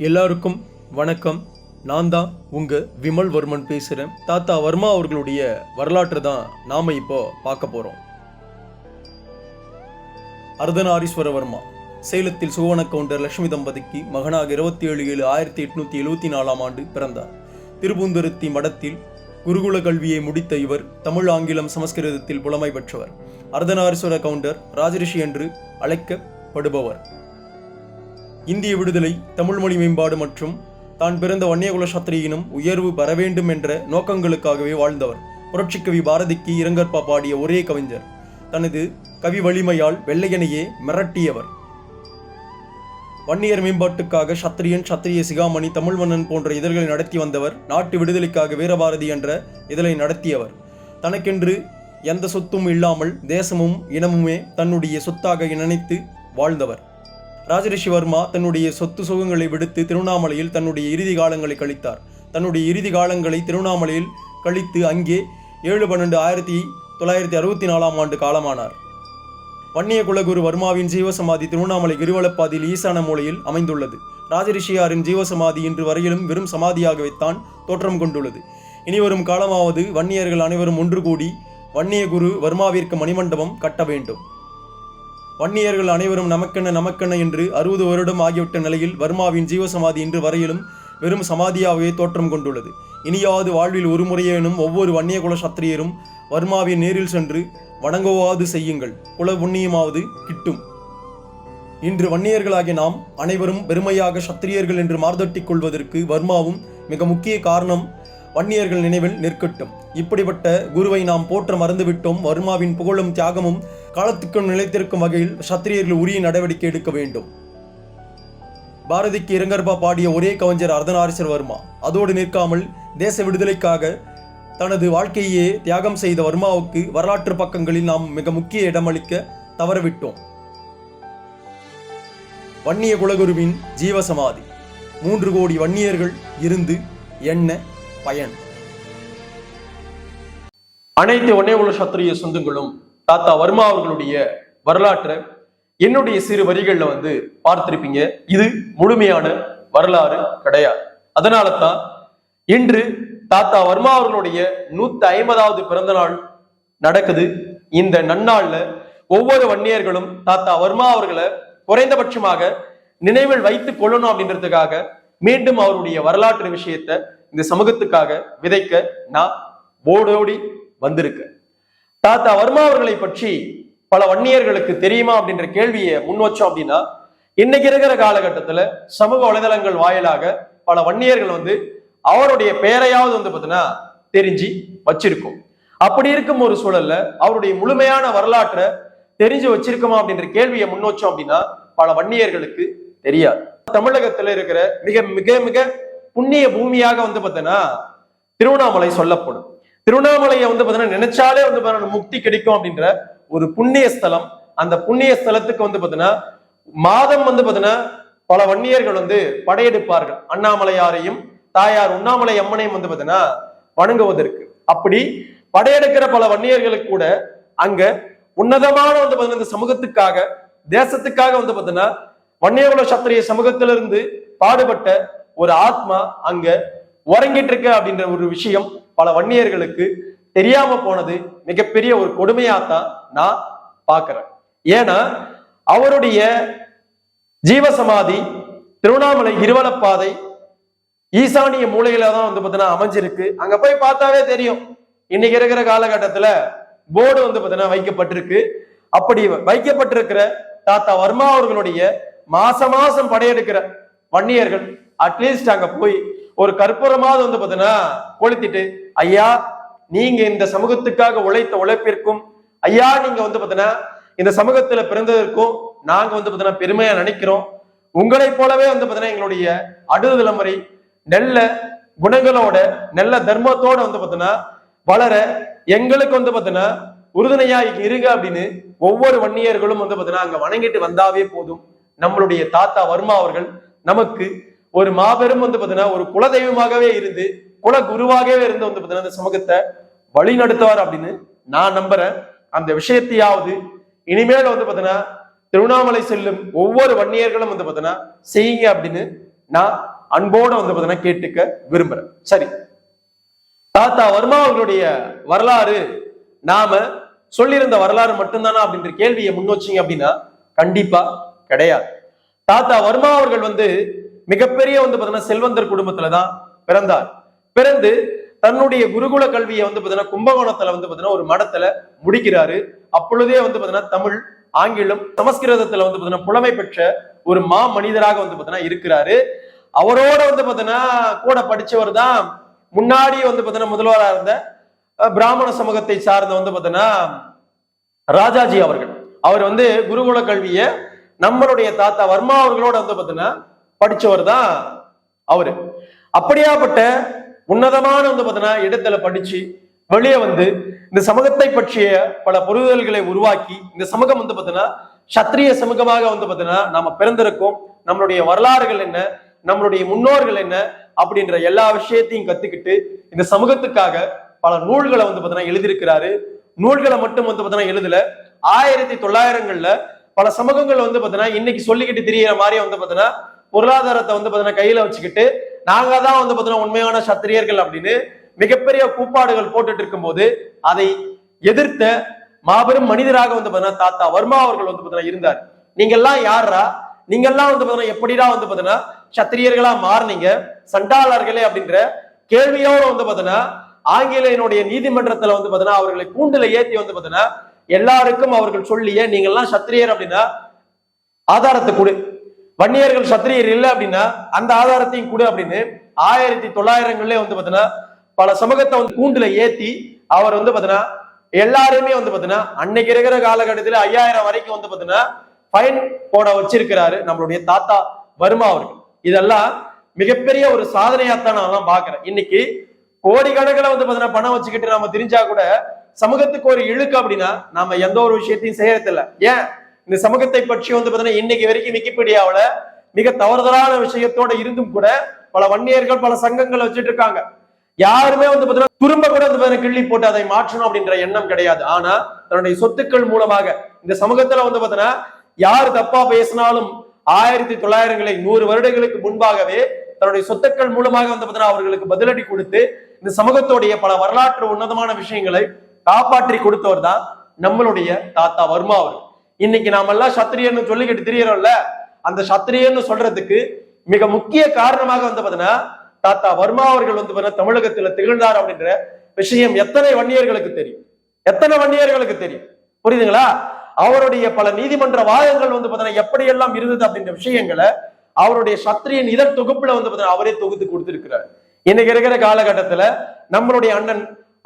எல்லாருக்கும் வணக்கம். நான் தான் உங்க விமல் வர்மன் பேசுகிறேன் தாத்தா வர்மா அவர்களுடைய வரலாற்றை தான் நாம இப்போ பார்க்க போறோம். அர்த்தநாரீஸ்வர வர்மா சேலத்தில் சுவன கவுண்டர் லட்சுமி தம்பதிக்கு மகனாக இருபத்தி ஏழு ஏழு ஆயிரத்தி எட்நூத்தி எழுபத்தி நாலாம் ஆண்டு பிறந்தார். திருபுந்தருத்தி மடத்தில் குருகுல கல்வியை முடித்த இவர் தமிழ் ஆங்கிலம் சமஸ்கிருதத்தில் புலமை பெற்றவர். அர்தனாரீஸ்வர கவுண்டர் ராஜரிஷி என்று அழைக்கப்படுபவர். இந்திய விடுதலை தமிழ் மொழி மேம்பாடு மற்றும் தான் பிறந்த வன்னியகுல சத்திரியினும் உயர்வு பெற வேண்டும் என்ற நோக்கங்களுக்காகவே வாழ்ந்தவர். புரட்சிக்கவி பாரதிக்கு இரங்கற்பா பாடிய ஒரே கவிஞர். தனது கவி வலிமையால் வெள்ளையனையே மிரட்டியவர். வன்னியர் மேம்பாட்டுக்காக சத்திரியன் சத்திரிய சிகாமணி தமிழ் மன்னன் போன்ற இதழ்களை நடத்தி வந்தவர் நாட்டு விடுதலைக்காக வீரபாரதி என்ற இதழை நடத்தியவர். தனக்கென்று எந்த சொத்தும் இல்லாமல் தேசமும் இனமுமே தன்னுடைய சொத்தாக நினைத்து வாழ்ந்தவர். ராஜரிஷி வர்மா தன்னுடைய சொத்து சுகங்களை விடுத்து திருவண்ணாமலையில் தன்னுடைய இறுதி காலங்களை கழித்தார். தன்னுடைய இறுதி காலங்களை திருவண்ணாமலையில் கழித்து அங்கே ஏழு பன்னெண்டு ஆயிரத்தி தொள்ளாயிரத்தி அறுபத்தி நாலாம் ஆண்டு காலமானார். வன்னிய குலகுரு வர்மாவின் ஜீவசமாதி திருவண்ணாமலை கிருவலப்பாதியில் ஈசான மூலையில் அமைந்துள்ளது. ராஜரிஷியாரின் ஜீவசமாதி இன்று வரையிலும் வெறும் சமாதியாகவேத்தான் தோற்றம் கொண்டுள்ளது. இனிவரும் காலமாவது வன்னியர்கள் அனைவரும் ஒன்று கூடி வன்னிய குரு வர்மாவிற்கு மணிமண்டபம் கட்ட வேண்டும். வன்னியர்கள் அனைவரும் நமக்கென்ன நமக்கென்ன என்று அறுபது வருடம் ஆகிவிட்ட நிலையில் வர்மாவின் ஜீவசமாதி இன்று வரையிலும் வெறும் சமாதியாகவே தோற்றம் கொண்டுள்ளது. இனியாவது வாழ்வில் ஒரு முறையேனும் ஒவ்வொரு வன்னிய குல சத்திரியரும் வர்மாவின் நேரில் சென்று வணங்குவாது செய்யுங்கள். குல புண்ணியமாவது கிட்டும். இன்று வன்னியர்களாகிய நாம் அனைவரும் பெருமையாக சத்திரியர்கள் என்று மார்தட்டிக் கொள்வதற்கு வர்மாவும் மிக முக்கிய காரணம் வன்னியர்கள் நினைவில் நிற்கட்டும். இப்படிப்பட்ட குருவை நாம் போற்ற மறந்துவிட்டோம். வர்மாவின் புகழும் தியாகமும் காலத்துக்கும் நிலைத்திருக்கும் வகையில் சத்திரியர்கள் உரிய நடவடிக்கை எடுக்க வேண்டும். பாரதிக்கு இரங்கற்பா பாடிய ஒரே கவிஞர் அர்த்தநாரீஸ்வர வர்மா. அதோடு நிற்காமல் தேச விடுதலைக்காக தனது வாழ்க்கையே தியாகம் செய்த வர்மாவுக்கு வரலாற்று பக்கங்களில் நாம் மிக முக்கிய இடமளிக்க தவறவிட்டோம். வன்னிய குலகுருவின் ஜீவசமாதி. மூன்று கோடி வன்னியர்கள் இருந்து என்ன பயன்? அனைத்து உள்ள சத்திரிய சொந்தங்களும் தாத்தா வர்மா அவர்களுடைய வரலாற்றை என்னுடைய சிறு வரிகள்ல வந்து பார்த்திருப்பீங்க. இது முழுமையான வரலாறு கிடையாது. அதனால தான் இன்று தாத்தா வர்மா அவர்களுடைய நூத்தி ஐம்பதாவது பிறந்த நாள் நடக்குது. இந்த நன்னாள்ல ஒவ்வொரு வன்னியர்களும் தாத்தா வர்மா அவர்களை குறைந்தபட்சமாக நினைவில் வைத்துக் கொள்ளணும் அப்படின்றதுக்காக மீண்டும் அவருடைய வரலாற்று விஷயத்தை இந்த சமூகத்துக்காக விதைக்க நான் ஓடோடி வந்திருக்கேன். தாத்தா வர்மா அவர்களை பற்றி பல வன்னியர்களுக்கு தெரியுமா அப்படின்ற கேள்வியை முன் வச்சோம் அப்படின்னா இன்னைக்கு இருக்கிற காலகட்டத்துல சமூக வலைதளங்கள் வாயிலாக பல வன்னியர்கள் வந்து அவருடைய பெயரையாவது வந்து பார்த்தீங்கன்னா தெரிஞ்சு வச்சிருக்கும். அப்படி இருக்கும் ஒரு சூழல்ல அவருடைய முழுமையான வரலாற்றை தெரிஞ்சு வச்சிருக்கோமா அப்படின்ற கேள்வியை முன் வச்சோம் அப்படின்னா பல வன்னியர்களுக்கு தெரியாது. தமிழகத்துல இருக்கிற மிக மிக மிக புண்ணிய பூமியாக வந்து பார்த்தீங்கன்னா திருவண்ணாமலை சொல்லப்படும். திருவண்ணாமலையை வந்து பார்த்தீங்கன்னா நினைச்சாலே வந்து பார்த்தீங்கன்னா முக்தி கிடைக்கும் அப்படின்ற ஒரு புண்ணிய ஸ்தலம் அந்த புண்ணிய ஸ்தலத்துக்கு வந்து பார்த்தீங்கன்னா மாதம் வந்து பார்த்தீங்கன்னா பல வன்னியர்கள் வந்து படையெடுப்பார்கள். அண்ணாமலையாரையும் தாயார் உண்ணாமலை அம்மனையும் வந்து பார்த்தீங்கன்னா வணங்குவதற்கு. அப்படி படையெடுக்கிற பல வன்னியர்களுக்கு கூட அங்க உன்னதமான வந்து பார்த்தீங்கன்னா இந்த சமூகத்துக்காக தேசத்துக்காக வந்து பார்த்தீங்கன்னா வன்னியகுல சத்திரிய சமூகத்திலிருந்து பாடுபட்ட ஒரு ஆத்மா அங்க உறங்கிட்டு இருக்கு அப்படின்ற ஒரு விஷயம் பல வன்னியர்களுக்கு தெரியாம போனது மிகப்பெரிய ஒரு கொடுமையாத்தான் நான் பார்க்கிறேன். ஏன்னா அவருடைய ஜீவசமாதி திருவண்ணாமலை இருவலப்பாதை ஈசானிய மூலையில தான் வந்து பார்த்தீங்கன்னா அமைஞ்சிருக்கு. அங்க போய் பார்த்தாவே தெரியும். இன்னைக்கு இருக்கிற காலகட்டத்துல போர்டு வந்து பார்த்தீங்கன்னா வைக்கப்பட்டிருக்கு. அப்படி வைக்கப்பட்டிருக்கிற தாத்தா வர்மா அவர்களுடைய மாச மாசம் படையெடுக்கிற வன்னியர்கள் அட்லீஸ்ட் அங்க போய் ஒரு கற்பூரமாவது வந்து பார்த்தீங்கன்னா கொளுத்திட்டு ஐயா நீங்க இந்த சமூகத்துக்காக உழைத்த உழைப்பிற்கும் ஐயா நீங்க வந்து பார்த்தீங்கன்னா இந்த சமூகத்துல பிறந்ததற்கும் நாங்க வந்து பார்த்தீங்கன்னா பெருமையா நினைக்கிறோம். உங்களைப் போலவே வந்து பார்த்தீங்கன்னா எங்களுடைய அடுத்த தலைமுறை நல்ல குணங்களோட நல்ல தர்மத்தோட வந்து பார்த்தீங்கன்னா வளர எங்களுக்கு வந்து பார்த்தீங்கன்னா உறுதுணையா இருங்க அப்படின்னு ஒவ்வொரு வன்னியர்களும் வந்து பார்த்தீங்கன்னா அங்க வணங்கிட்டு வந்தாவே போதும். நம்மளுடைய தாத்தா வர்மா அவர்கள் நமக்கு ஒரு மாபெரும் வந்து பாத்தீங்கன்னா ஒரு குலதெய்வமாகவே இருந்து குல குருவாகவே இருந்து வந்து பாத்தீங்கன்னா இந்த சமூகத்தை வழி நடத்துவார் அப்படின்னு நான் நம்புறேன். அந்த விஷயத்தையாவது இனிமேல் வந்து பாத்தீங்கன்னா திருவண்ணாமலை செல்லும் ஒவ்வொரு வன்னியர்களும் வந்து பாத்தீங்கன்னா செய்யுங்க அப்படின்னு நான் அன்போட வந்து பாத்தீங்கன்னா கேட்டுக்க விரும்புறேன். சரி. தாத்தா வர்மா அவர்களுடைய வரலாறு நாம சொல்லியிருந்த வரலாறு மட்டும்தானா அப்படின்ற கேள்வியை முன் அப்படின்னா கண்டிப்பா கிடையாது. தாத்தா வர்மா அவர்கள் வந்து மிகப்பெரிய வந்து பாத்தீங்கன்னா செல்வந்தர் குடும்பத்துல தான் பிறந்தார் பிறந்து தன்னுடைய குருகுல கல்வியை வந்து பாத்தீங்கன்னா கும்பகோணத்துல வந்து பாத்தீங்கன்னா ஒரு மடத்துல முடிக்கிறாரு அப்பொழுதே வந்து பாத்தீங்கன்னா தமிழ் ஆங்கிலம் சமஸ்கிருதத்துல வந்து பாத்தீங்கன்னா புலமை பெற்ற ஒரு மா மனிதராக வந்து பாத்தீங்கன்னா இருக்கிறாரு அவரோட வந்து பாத்தீங்கன்னா கூட படிச்சவர் தான் முன்னாடி வந்து பாத்தீங்கன்னா முதல்வராக இருந்த பிராமண சமூகத்தை சார்ந்த வந்து பாத்தீங்கன்னா ராஜாஜி அவர்கள் அவர் வந்து குருகுல கல்வியை நம்மளுடைய தாத்தா வர்மா அவர்களோட வந்து பாத்தீங்கன்னா படிச்சவர் தான் அவரு. அப்படியாப்பட்ட உன்னதமான வந்து பாத்தீங்கன்னா இடத்துல படிச்சு வெளியே வந்து இந்த சமூகத்தை பற்றிய பல புரிதல்களை உருவாக்கி இந்த சமூகம் வந்து பாத்தீங்கன்னா சத்திரிய சமூகமாக வந்து பாத்தீங்கன்னா நாம பிறந்திருக்கோம். நம்மளுடைய வரலாறுகள் என்ன? நம்மளுடைய முன்னோர்கள் என்ன? அப்படின்ற எல்லா விஷயத்தையும் கத்துக்கிட்டு இந்த சமூகத்துக்காக பல நூல்களை வந்து பார்த்தீங்கன்னா எழுதியிருக்கிறாரு. நூல்களை மட்டும் வந்து பார்த்தீங்கன்னா எழுதல. ஆயிரத்தி தொள்ளாயிரங்கள்ல பல சமூகங்கள் வந்து பார்த்தீங்கன்னா இன்னைக்கு சொல்லிக்கிட்டு தெரியற மாதிரி வந்து பார்த்தீங்கன்னா பொருளாதாரத்தை வந்து பாத்தீங்கன்னா கையில வச்சுக்கிட்டு நாங்க தான் வந்து பாத்தீங்கன்னா உண்மையான சத்திரியர்கள் அப்படின்னு மிகப்பெரிய கூப்பாடுகள் போட்டுட்டு இருக்கும்போது அதை எதிர்த்த மாபெரும் மனிதராக வந்து பாத்தீங்கன்னா தாத்தா வர்மா அவர்கள் வந்து பாத்தீங்கன்னா இருந்தார். நீங்க எல்லாம் யாரா நீங்க எல்லாம் வந்து பாத்தீங்கன்னா எப்படிடா வந்து பாத்தீங்கன்னா சத்திரியர்களா மாறுனீங்க? சண்டாளர்களே அப்படின்ற கேள்வியோட வந்து பாத்தீங்கன்னா ஆங்கிலேயனுடைய நீதிமன்றத்துல வந்து பாத்தீங்கன்னா அவர்களை கூண்டுல ஏத்தி வந்து பாத்தீங்கன்னா எல்லாருக்கும் அவர்கள் சொல்லிய நீங்க எல்லாம் சத்திரியர் அப்படின்னா ஆதாரத்தை கொடு. வன்னியர்கள் சத்திரியர் இல்லை அப்படின்னா அந்த ஆதாரத்தையும் கூட அப்படின்னு ஆயிரத்தி தொள்ளாயிரங்கள்ல வந்து பாத்தீங்கன்னா பல சமூகத்தை வந்து கூண்டுல ஏத்தி அவர் வந்து பாத்தீங்கன்னா எல்லாருமே வந்து பாத்தீங்கன்னா அன்னைக்கு இருக்கிற காலகட்டத்தில் ஐயாயிரம் வரைக்கும் வந்து பாத்தீங்கன்னா ஃபைன் போட வச்சிருக்கிறாரு நம்மளுடைய தாத்தா வருமா அவர்கள். இதெல்லாம் மிகப்பெரிய ஒரு சாதனையாத்தான் நான் எல்லாம் பாக்குறேன் இன்னைக்கு கோடிக்கணக்கில் வந்து பாத்தீங்கன்னா பணம் வச்சுக்கிட்டு நம்ம தெரிஞ்சா கூட சமூகத்துக்கு ஒரு இழுக்கு அப்படின்னா நம்ம எந்த ஒரு விஷயத்தையும் செய்யறதில்ல. ஏன்? இந்த சமூகத்தை பற்றி வந்து பாத்தீங்கன்னா இன்னைக்கு வரைக்கும் விக்கிபீடியாவில் மிக தவறுதலான விஷயத்தோட இருந்தும் கூட பல வன்னியர்கள் பல சங்கங்கள் வச்சுட்டு இருக்காங்க. யாருமே வந்து பாத்தீங்கன்னா திரும்ப கூட வந்து கிள்ளி போட்டு அதை மாற்றணும் அப்படின்ற எண்ணம் கிடையாது. ஆனா தன்னுடைய சொத்துக்கள் மூலமாக இந்த சமூகத்துல வந்து பாத்தீங்கன்னா யார் தப்பா பேசினாலும் ஆயிரத்தி தொள்ளாயிரங்களை நூறு வருடங்களுக்கு முன்பாகவே தன்னுடைய சொத்துக்கள் மூலமாக வந்து பாத்தீங்கன்னா அவர்களுக்கு பதிலடி கொடுத்து இந்த சமூகத்துடைய பல வரலாற்று உன்னதமான விஷயங்களை காப்பாற்றி கொடுத்தவர் தான் நம்மளுடைய தாத்தா வர்மா அவர் இன்னைக்கு நாம எல்லாம் சத்திரியன்னு சொல்லிக்கிட்டு தெரியறோம்ல அந்த சத்திரியன்னு சொல்றதுக்கு மிக முக்கிய காரணமாக வந்து பாத்தீங்கன்னா தாத்தா வர்மா அவர்கள் வந்து பாத்தீங்கன்னா தமிழகத்துல திகழ்ந்தார் அப்படின்ற விஷயம் எத்தனை வன்னியர்களுக்கு தெரியும்? எத்தனை வன்னியர்களுக்கு தெரியும்? புரியுதுங்களா? அவருடைய பல நீதிமன்ற வாதங்கள் வந்து பாத்தீங்கன்னா எப்படியெல்லாம் இருந்தது அப்படின்ற விஷயங்களை அவருடைய சத்திரியன் இதழ் தொகுப்புல வந்து பாத்தீங்கன்னா அவரே தொகுத்து கொடுத்திருக்கிறார். இன்னைக்கு இருக்கிற காலகட்டத்துல நம்மளுடைய அண்ணன்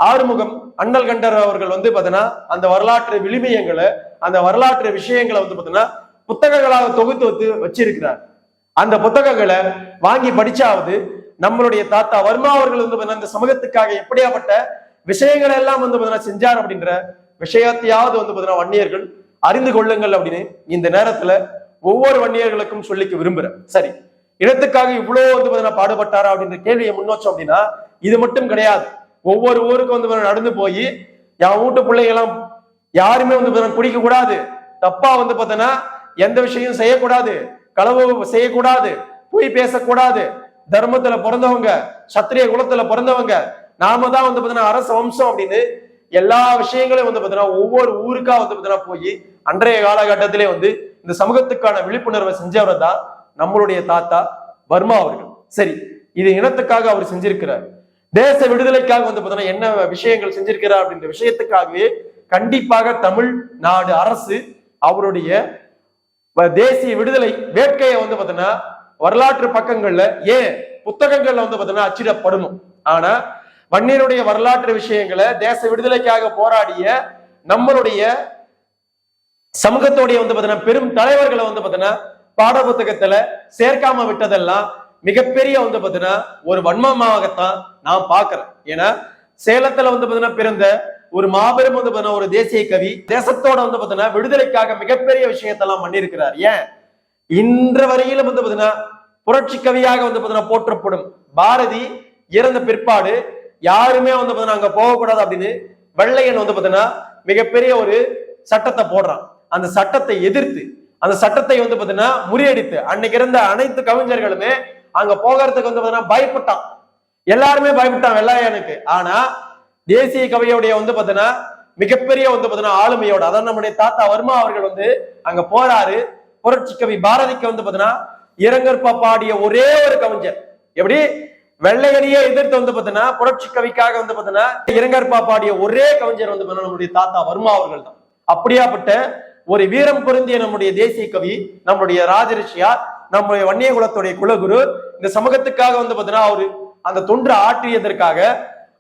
ஆறுமுகம் அண்ணல் கண்டர் அவர்கள் வந்து பாத்தீங்கன்னா அந்த வரலாற்று விளிமியங்களை அந்த வரலாற்று விஷயங்களை வந்து பார்த்தீங்கன்னா புத்தகங்களாக தொகுத்து வந்து வச்சிருக்கிறார். அந்த புத்தகங்களை வாங்கி படிச்சாவது நம்மளுடைய தாத்தா வர்மா அவர்கள் வந்து பாத்தீங்கன்னா இந்த சமூகத்துக்காக எப்படியாப்பட்ட விஷயங்கள் எல்லாம் வந்து பார்த்தீங்கன்னா செஞ்சார் அப்படின்ற விஷயத்தையாவது வந்து பார்த்தீங்கன்னா வன்னியர்கள் அறிந்து கொள்ளுங்கள் அப்படின்னு இந்த நேரத்துல ஒவ்வொரு வன்னியர்களுக்கும் சொல்லிக்க விரும்புறேன். சரி இனத்துக்காக இவ்வளவு வந்து பார்த்தீங்கன்னா பாடுபட்டாரா அப்படின்ற கேள்வியை முன்னோச்சோம் அப்படின்னா இது மட்டும் கிடையாது. ஒவ்வொரு ஊருக்கும் வந்து நடந்து போய் என் வீட்டு பிள்ளைங்க எல்லாம் யாருமே வந்து குடிக்க கூடாது தப்பா வந்து பார்த்தோன்னா எந்த விஷயம் செய்யக்கூடாது. களவு செய்யக்கூடாது. போய் பேசக்கூடாது. தர்மத்துல பிறந்தவங்க சத்திரிய குலத்துல பிறந்தவங்க நாம தான் வந்து பாத்தீங்கன்னா அரச வம்சம் அப்படின்னு எல்லா விஷயங்களையும் வந்து பார்த்தீங்கன்னா ஒவ்வொரு ஊருக்கா வந்து பார்த்தீங்கன்னா போய் அன்றைய காலகட்டத்திலே வந்து இந்த சமூகத்துக்கான விழிப்புணர்வை செஞ்சவர் தான் நம்மளுடைய தாத்தா வர்மா அவர்கள். சரி இது இனத்துக்காக அவர் செஞ்சிருக்கிறார். தேச விடுதலைக்காக வந்து பார்த்தீங்கன்னா என்ன விஷயங்கள் செஞ்சிருக்கிறார் அப்படின்ற விஷயத்துக்காகவே கண்டிப்பாக தமிழ் நாடு அரசு அவருடைய தேசிய விடுதலை வேட்கையை வந்து பாத்தீங்கன்னா வரலாற்று பக்கங்கள்ல ஏன் புத்தகங்கள்ல வந்து பாத்தீங்கன்னா அச்சிடப்படணும். ஆனா வன்னியருடைய வரலாற்று விஷயங்களை தேச விடுதலைக்காக போராடிய நம்மளுடைய சமூகத்தோடைய வந்து பாத்தீங்கன்னா பெரும் தலைவர்களை வந்து பாத்தீங்கன்னா பாட புத்தகத்துல சேர்க்காம விட்டதெல்லாம் மிகப்பெரிய வந்து பாத்தீங்கன்னா ஒரு வன்மமாகத்தான் நான் பாக்குறேன் ஏன்னா சேலத்துல வந்து பாத்தீங்கன்னா பிறந்த ஒரு மாபெரும் வந்து பாத்தீங்கன்னா ஒரு தேசிய கவி தேசத்தோட வந்து பாத்தீங்கன்னா விடுதலைக்காக மிகப்பெரிய விஷயத்தெல்லாம் பண்ணியிருக்கிறார். ஏன்? இன்ற வரையிலும் வந்து பார்த்தீங்கன்னா புரட்சி கவியாக வந்து பாத்தீங்கன்னா போற்றப்படும் பாரதி இறந்த பிற்பாடு யாருமே வந்து பார்த்தீங்கன்னா அங்க போகக்கூடாது அப்படின்னு வெள்ளையன் வந்து பாத்தீங்கன்னா மிகப்பெரிய ஒரு சட்டத்தை போடுறான். அந்த சட்டத்தை எதிர்த்து அந்த சட்டத்தை வந்து பாத்தீங்கன்னா முறியடித்து அன்னைக்கு இருந்த அனைத்து கவிஞர்களுமே அங்க போகிறதுக்கு வந்து பாத்தீங்கன்னா பயப்பட்டான். எல்லாருமே பயப்பட்டான் வெள்ளாயனுக்கு. ஆனா தேசிய கவியோடைய வந்து பாத்தீங்கன்னா மிகப்பெரிய வந்து பாத்தீங்கன்னா ஆளுமையோட அதான் நம்முடைய தாத்தா வர்மா அவர்கள் வந்து அங்க போறாரு. புரட்சி கவி பாரதிக்கு வந்து பாத்தீங்கன்னா இரங்கற்பா பாடிய ஒரே ஒரு கவிஞர். எப்படி? வெள்ளையனையே எதிர்த்து வந்து பாத்தீங்கன்னா புரட்சி கவிக்காக வந்து பாத்தீங்கன்னா இரங்கற்பா பாடிய ஒரே கவிஞர் வந்து பாத்தீங்கன்னா நம்முடைய தாத்தா வர்மா அவர்கள் தான். அப்படியாப்பட்ட ஒரு வீரம் பொருந்திய நம்முடைய தேசிய கவி நம்முடைய ராஜரிஷியார் நம்முடைய வன்னிய குலத்துடைய குலகுரு இந்த சமூகத்துக்காக வந்து பாத்தீங்கன்னா அவரு அந்த தொன்று ஆற்றியதற்காக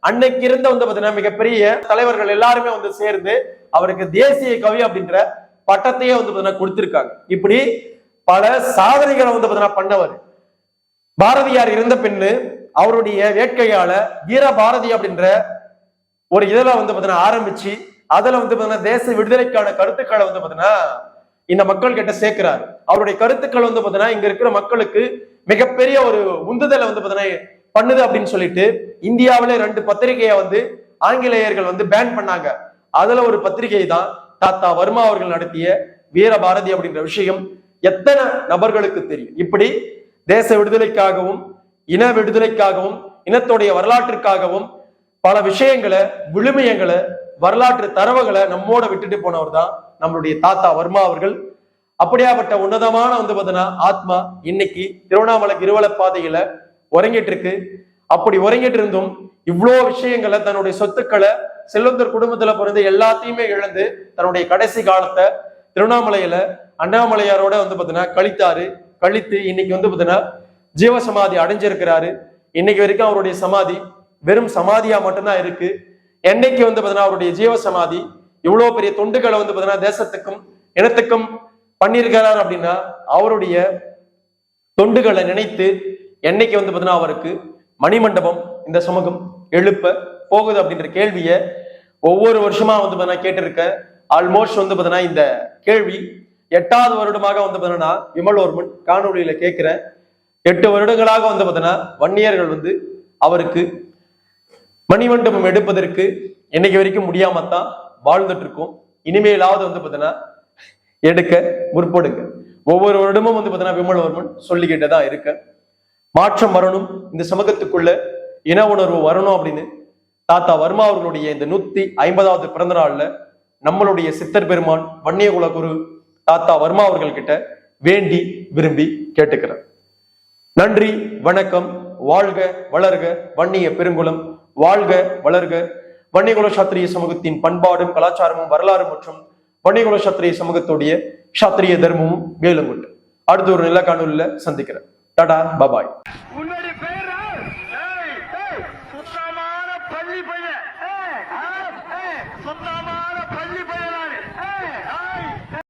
அன்னைக்கு இருந்த வந்து பாத்தீங்கன்னா மிகப்பெரிய தலைவர்கள் எல்லாருமே வந்து சேர்ந்து அவருக்கு தேசிய கவி அப்படின்ற பட்டத்தையே வந்து பாத்தீங்கன்னா கொடுத்திருக்காங்க. இப்படி பல சாதனைகளை வந்து பாத்தீங்கன்னா பண்ணவர். பாரதியார் இருந்த பின்னு அவருடைய வேட்கையால வீர பாரதி அப்படின்ற ஒரு இதழ வந்து பாத்தீங்கன்னா ஆரம்பிச்சு அதுல வந்து பாத்தீங்கன்னா தேச விடுதலைக்கான கருத்துக்களை வந்து பாத்தீங்கன்னா இந்த மக்கள் கிட்ட சேர்க்கிறாரு. அவருடைய கருத்துக்கள் வந்து பாத்தீங்கன்னா இங்க இருக்கிற மக்களுக்கு மிகப்பெரிய ஒரு உந்துதலை வந்து பாத்தீங்கன்னா பண்ணுது அப்படின்னு சொல்லிட்டு இந்தியாவிலே ரெண்டு பத்திரிகையை வந்து ஆங்கிலேயர்கள் வந்து பேன் பண்ணாங்க. அதுல ஒரு பத்திரிகை தான் தாத்தா வர்மா அவர்கள் நடத்திய வீரபாரதி அப்படின்ற விஷயம் எத்தனை நபர்களுக்கு தெரியும்? இப்படி தேச விடுதலைக்காகவும் இன விடுதலைக்காகவும் இனத்துடைய வரலாற்றுக்காகவும் பல விஷயங்களை விழுமியங்களை வரலாற்று தரவுகளை நம்மோட விட்டுட்டு போனவர் தான் நம்மளுடைய தாத்தா வர்மா அவர்கள். அப்படியாப்பட்ட உன்னதமான வந்து பார்த்தீங்கன்னா ஆத்மா இன்னைக்கு திருவண்ணாமலை கிருவல பாதையில உறங்கிட்டு இருக்கு அப்படி உறங்கிட்டு இருந்தும் இவ்வளோ விஷயங்களை தன்னுடைய சொத்துக்களை செல்வந்தர் குடும்பத்துல பிறந்து எல்லாத்தையுமே இழந்து தன்னுடைய கடைசி காலத்தை திருவண்ணாமலையில அண்ணாமலையாரோட வந்து பாத்தீங்கன்னா கழித்தாரு. கழித்து இன்னைக்கு வந்து பாத்தீங்கன்னா ஜீவசமாதி அடைஞ்சிருக்கிறாரு. இன்னைக்கு வரைக்கும் அவருடைய சமாதி வெறும் சமாதியா மட்டும்தான் இருக்கு. என்னைக்கு வந்து பாத்தீங்கன்னா அவருடைய ஜீவ சமாதி இவ்வளவு பெரிய தொண்டுகளை வந்து பாத்தீங்கன்னா தேசத்துக்கும் இனத்துக்கும் பண்ணியிருக்கிறார் அப்படின்னா அவருடைய தொண்டுகளை நினைத்து என்னைக்கு வந்து பார்த்தீங்கன்னா அவருக்கு மணிமண்டபம் இந்த சமூகம் எழுப்ப போகுது அப்படின்ற கேள்வியை ஒவ்வொரு வருஷமா வந்து பார்த்தீங்கன்னா கேட்டிருக்கேன் ஆல்மோஸ்ட் வந்து பார்த்தீங்கன்னா இந்த கேள்வி எட்டாவது வருடமாக வந்து பார்த்தீங்கன்னா விமல்வர்மன் காணொலியில கேட்கிறேன். எட்டு வருடங்களாக வந்து பார்த்தீங்கன்னா வன்னியர்கள் வந்து அவருக்கு மணிமண்டபம் எடுப்பதற்கு என்னைக்கு வரைக்கும் முடியாம தான் வாழ்ந்துட்டு இருக்கோம் இனிமேலாவது வந்து பார்த்தீங்கன்னா எடுக்க முற்படுங்க. ஒவ்வொரு வருடமும் வந்து பார்த்தீங்கன்னா விமல்வர்மன் சொல்லிக்கிட்டே தான் இருக்கேன். மாற்றம் வரணும். இந்த சமூகத்துக்குள்ள இன உணர்வு வரணும் அப்படின்னு தாத்தா வர்மா அவர்களுடைய இந்த நூத்தி ஐம்பதாவது பிறந்த நாள்ல நம்மளுடைய சித்தர் பெருமான் வன்னியகுல குரு தாத்தா வர்மா அவர்கள் கிட்ட வேண்டி விரும்பி கேட்டுக்கிறேன் நன்றி வணக்கம் வாழ்க வளர்க வன்னிய பெருங்குளம் வாழ்க வளர்க. வன்னியகுல சாத்திரிய சமூகத்தின் பண்பாடும் கலாச்சாரமும் வரலாறு மற்றும் வன்னியகுல சாத்திரிய சமூகத்துடைய சாத்திரிய தர்மமும் மேலும் உண்டு. அடுத்த ஒரு நல்ல சந்திக்கிறேன் ടാറ്റാ ബൈ